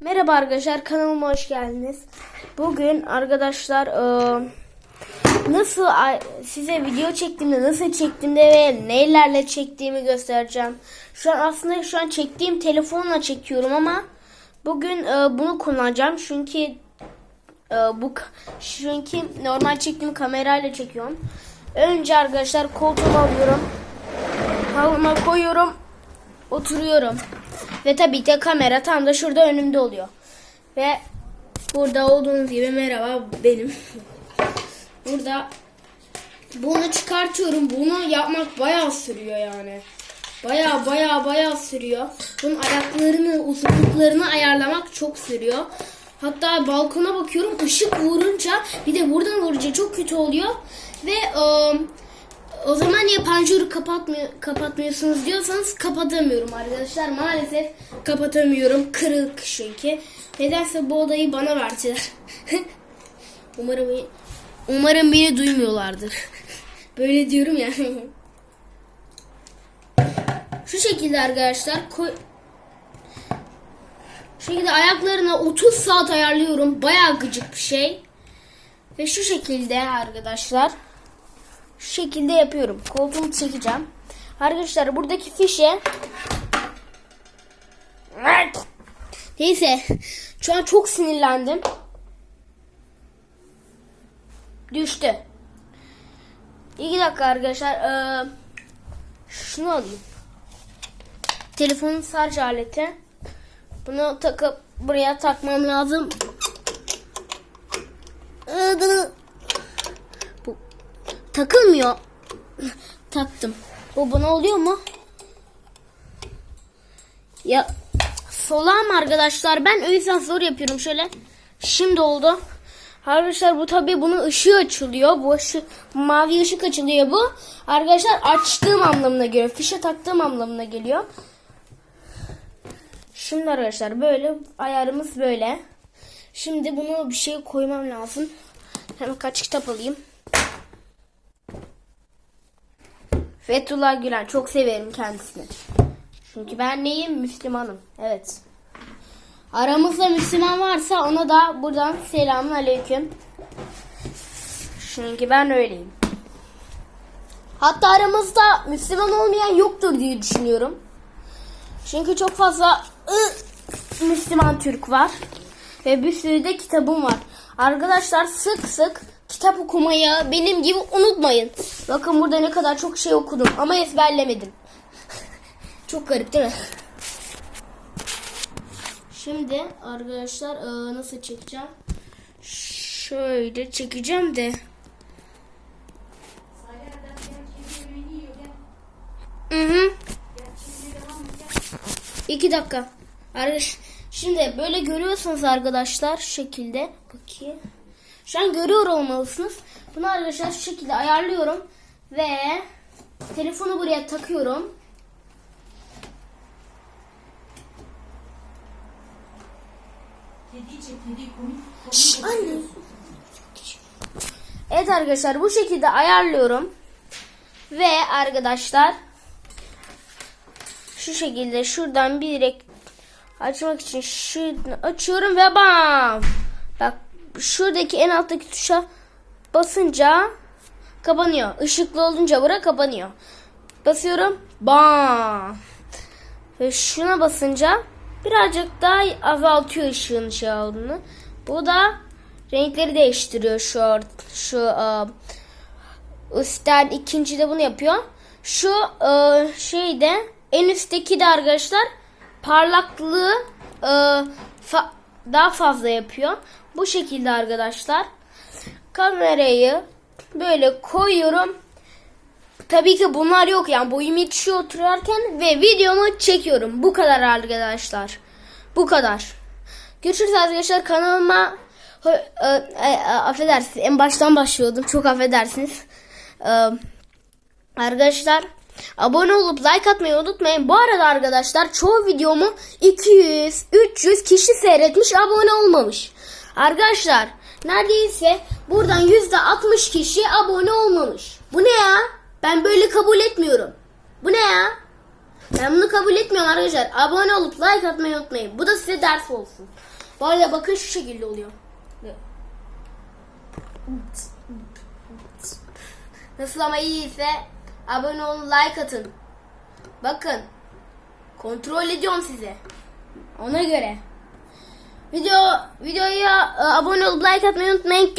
Merhaba arkadaşlar kanalıma hoş geldiniz. Bugün arkadaşlar e, nasıl size video çektiğimde nasıl çektiğimde ve nelerle çektiğimi göstereceğim. Şu an aslında şu an çektiğim telefonla çekiyorum ama bugün e, bunu kullanacağım çünkü e, bu çünkü normal çektiğim kamerayla çekiyorum. Önce arkadaşlar koltuğumu alıyorum. Halıma koyuyorum. Oturuyorum. Ve tabii ki kamera tam da şurada önümde oluyor. Ve burada olduğunuz gibi merhaba benim. Burada bunu çıkartıyorum. Bunu yapmak bayağı sürüyor yani. Bayağı bayağı bayağı sürüyor. Bunun ayaklarını, uzunluklarını ayarlamak çok sürüyor. Hatta balkona bakıyorum ışık vurunca bir de buradan vurunca çok kötü oluyor. Ve ıı, o zaman niye panjuru kapatmıyor, kapatmıyorsunuz diyorsanız kapatamıyorum arkadaşlar. Maalesef kapatamıyorum. Kırık çünkü. Nedense bu odayı bana verdiler. umarım umarım beni duymuyorlardır. Böyle diyorum ya. Şu şekilde arkadaşlar koy şu şekilde ayaklarına 30 saat ayarlıyorum. Bayağı gıcık bir şey. Ve şu şekilde arkadaşlar şu şekilde yapıyorum. Koltuğumu çekeceğim. Arkadaşlar buradaki fişe Neyse. Şu an çok sinirlendim. Düştü. İki dakika arkadaşlar. Ee, şunu alayım. Telefonun şarj aleti. Bunu takıp buraya takmam lazım. Ee, Bu takılmıyor. Taktım. Bu bana oluyor mu? Ya solam arkadaşlar ben o yüzden zor yapıyorum şöyle. Şimdi oldu. Arkadaşlar bu tabi bunun ışığı açılıyor. Bu ışık, mavi ışık açılıyor bu. Arkadaşlar açtığım anlamına geliyor. Fişe taktığım anlamına geliyor. Şimdi arkadaşlar böyle ayarımız böyle. Şimdi bunu bir şey koymam lazım. Hemen kaç kitap alayım. Fethullah Gülen çok severim kendisini. Çünkü ben neyim? Müslümanım. Evet. Aramızda Müslüman varsa ona da buradan selamun aleyküm. Çünkü ben öyleyim. Hatta aramızda Müslüman olmayan yoktur diye düşünüyorum. Çünkü çok fazla ı, Müslüman Türk var. Ve bir sürü de kitabım var. Arkadaşlar sık sık kitap okumayı benim gibi unutmayın. Bakın burada ne kadar çok şey okudum ama ezberlemedim. çok garip değil mi? Şimdi arkadaşlar e, nasıl çekeceğim? Şöyle çekeceğim de. Hı hı. İki dakika. Arkadaş, şimdi böyle görüyorsunuz arkadaşlar şu şekilde. Bakayım. Şu an görüyor olmalısınız. Bunu arkadaşlar şu şekilde ayarlıyorum. Ve telefonu buraya takıyorum. Şşş, anne. Evet arkadaşlar bu şekilde ayarlıyorum. Ve arkadaşlar şu şekilde şuradan bir direkt açmak için şunu açıyorum ve bam. Bak şuradaki en alttaki tuşa basınca kapanıyor. Işıklı olunca bura kapanıyor. Basıyorum. Bam. Ve şuna basınca birazcık daha azaltıyor ışığın şey olduğunu. Bu da renkleri değiştiriyor şu şu ıı, üstten ikinci de bunu yapıyor. Şu ıı, şeyde en üstteki de arkadaşlar parlaklığı ıı, fa- daha fazla yapıyor. Bu şekilde arkadaşlar kamerayı böyle koyuyorum. Tabii ki bunlar yok yani boyum yetişiyor otururken ve videomu çekiyorum. Bu kadar arkadaşlar. Bu kadar. Görüşürüz arkadaşlar kanalıma e, e, e, affedersiniz en baştan başlıyordum çok affedersiniz. E, arkadaşlar abone olup like atmayı unutmayın. Bu arada arkadaşlar çoğu videomu 200 300 kişi seyretmiş abone olmamış. Arkadaşlar neredeyse buradan %60 kişi abone olmamış. Bu ne ya? Ben böyle kabul etmiyorum. Bu ne ya? Ben bunu kabul etmiyorum arkadaşlar. Abone olup like atmayı unutmayın. Bu da size ders olsun. Bu arada bakın şu şekilde oluyor. Nasıl ama iyiyse abone olun like atın. Bakın kontrol ediyorum size. Ona göre. Video videoya e, abone olup like atmayı unutmayın.